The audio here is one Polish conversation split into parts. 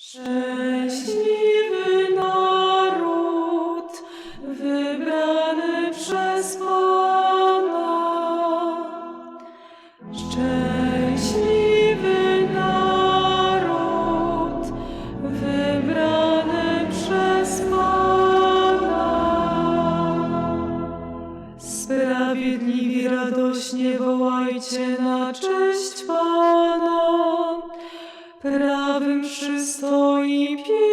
Szczęśliwy naród, wybrany przez Pana. Szczęśliwy naród, wybrany przez Pana. Sprawiedliwi radośnie wołajcie na cześć Pana. Przystoi pieśń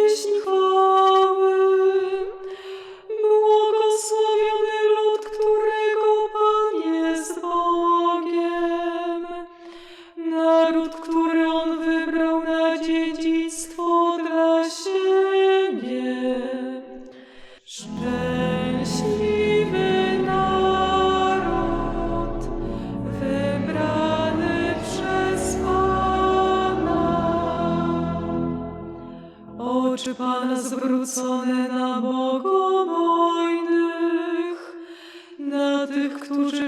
Oczy Pana zwrócone na bogobojnych, na tych, którzy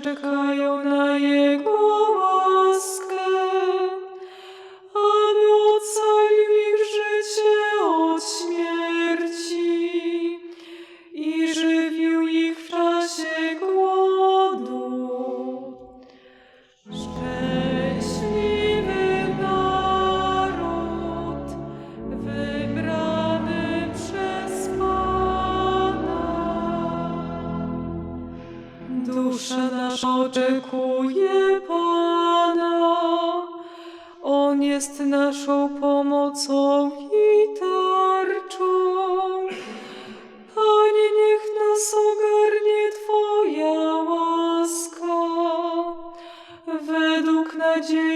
Dusza nasza oczekuje Pana. On jest naszą pomocą i tarczą. Panie, niech nas ogarnie Twoja łaska, według nadziei,